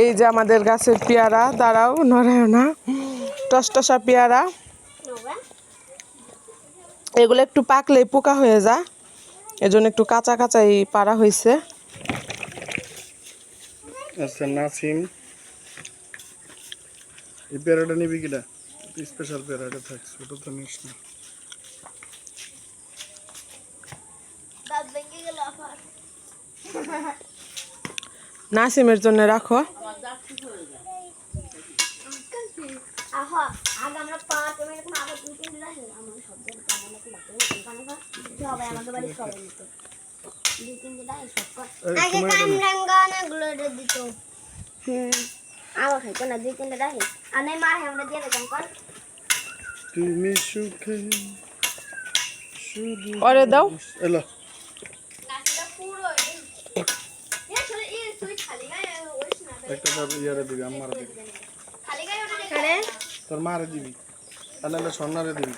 এই যে আমাদের গাছের পেয়ারা দাঁড়াও নড়ায় না। টসটসা পেয়ারা। এগুলো একটু পাকলেই পোকা হয়ে যায় এজন্য একটু কাঁচা কাঁচাই পারা হয়েছে আচ্ছা নাসিম এই পেয়ারাটা নিবি কিনা? স্পেশাল পেয়ারাটা থাক ছোট তো নিস না। নাসিমের জন্য রাখো। তুমি সুখে শুধু ওরে দাও। এলো। একটা তার ইয়ারে দিবি আমার দিবি। খালি গায়ে ওটা আরে তোর মারে দিবি। তাহলে স্বর্ণারে দিবি।